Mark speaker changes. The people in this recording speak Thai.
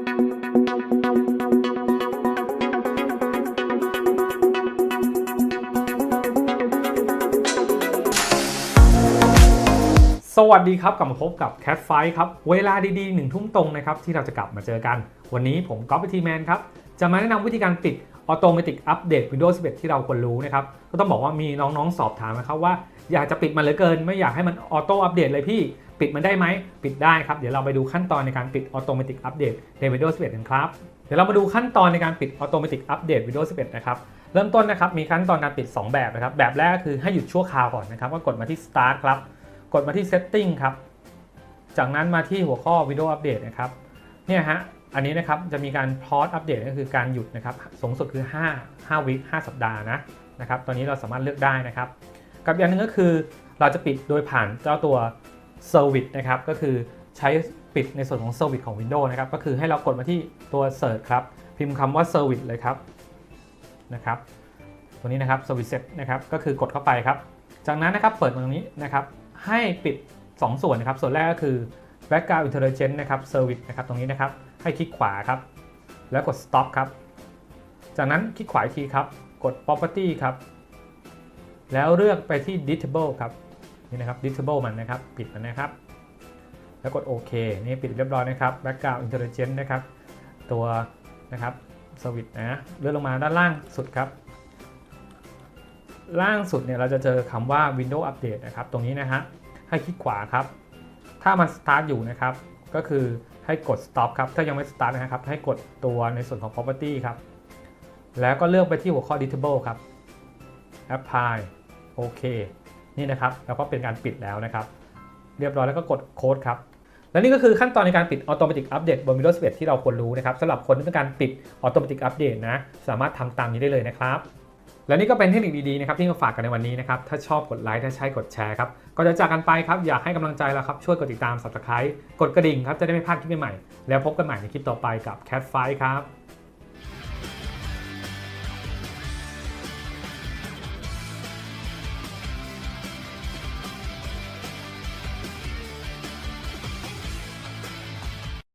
Speaker 1: สวัสดีครับกลับมาพบกับ Cat Fight ครับ เวลาดีๆหนึ่งทุ่มตรงนะครับที่เราจะกลับมาเจอกัน วันนี้ผมก๊อฟวิทีแมนครับ จะมาแนะนำวิธีการปิด Automatic Update Windows 11 ที่เราควรรู้นะครับ ก็ต้องบอกว่ามีน้องๆ สอบถามนะครับว่าอยากจะปิดมันเหลือเกิน ไม่อยากให้มันออโต้อัปเดตเลยพี่ปิดมันได้ไหม ปิดได้ครับ เดี๋ยวเราไปดูขั้นตอนในการปิด Automatic Update ใน Windows 11 กันครับ เดี๋ยวเรามาดูขั้นตอนในการปิด Automatic Update Windows 11 นะครับ เริ่มต้นนะครับ มีขั้นตอนการปิด 2 แบบนะครับ แบบแรกคือให้หยุดชั่วคราวก่อนนะครับ ก็กดมาที่ Start ครับ กดมาที่ Setting ครับ จากนั้นมาที่หัวข้อ Video Update นะครับ เนี่ยฮะ อันนี้นะครับจะมีการ pause update ก็คือการหยุดนะครับสูงสุดคือ 5 5วิ5สัปดาห์นะนะครับตัวนี้เราสามารถเลือกได้นะครับ กับอย่างหนึงก็คือเราจะปิดโดยผ่านเจ้าตัว Service นะครับก็คือใช้ปิดในส่วนของ Service ของ Windows นะครับก็คือให้เรากดมาที่ตัว Search ครับ พิมพ์คำว่า Service เลยครับนะครับตัวนี้นะครับ Service Set นะครับก็คือกดเข้าไปครับ จากนั้นนะครับเปิดตรงนี้นะครับให้ปิด 2 ส่วนนะครับส่วนแรกก็คือ Background Intelligence นะครับ Service นะครับตรงนี้นะครับ ให้คลิกขวาครับ แล้วกด Stop ครับ จากนั้นคลิกขวาอีกทีครับ กด Property ครับ แล้วเลือกไปที่ Disable ครับ นี่นะครับ Disable มันนะครับ ปิดมันนะครับ แล้วกดโอเคนี่ปิดเรียบร้อยนะครับ Background Intelligence นะครับ ตัวนะครับ Service นะเลื่อนลงมาด้านล่างสุดครับ ล่างสุดเนี่ยเราจะเจอคำว่า Windows Update นะครับ ตรงนี้นะฮะให้คลิกขวาครับ ถ้ามัน start อยู่นะครับ ก็คือให้กด stop ครับ ถ้ายังไม่ start นะครับ ให้กดตัวในส่วนของ property ครับ แล้วก็เลือกไปที่หัวข้อ disable ครับ apply โอเค นี่นะครับแล้วก็เป็นการปิดแล้วนะครับ เรียบร้อยแล้วก็กดโค้ดครับ และนี่ก็คือขั้นตอนในการปิด Automatic Update บน Windows 11 ที่เราควรรู้นะครับสำหรับคนที่ต้องการปิด Automatic Update นะ สามารถทำตามนี้ได้เลยนะครับ และนี่ก็เป็นเทคนิคดีๆนะครับที่มาฝากกันในวันนี้นะครับถ้าชอบกดไลค์ถ้าใช่กดแชร์ครับก็จะจากกันไปครับอยากให้กำลังใจเราครับช่วยกดติดตาม Subscribe กดกระดิ่งครับจะได้ไม่พลาดคลิปใหม่ๆแล้วพบกันใหม่ในคลิปต่อไปกับ Cat Fight ครับ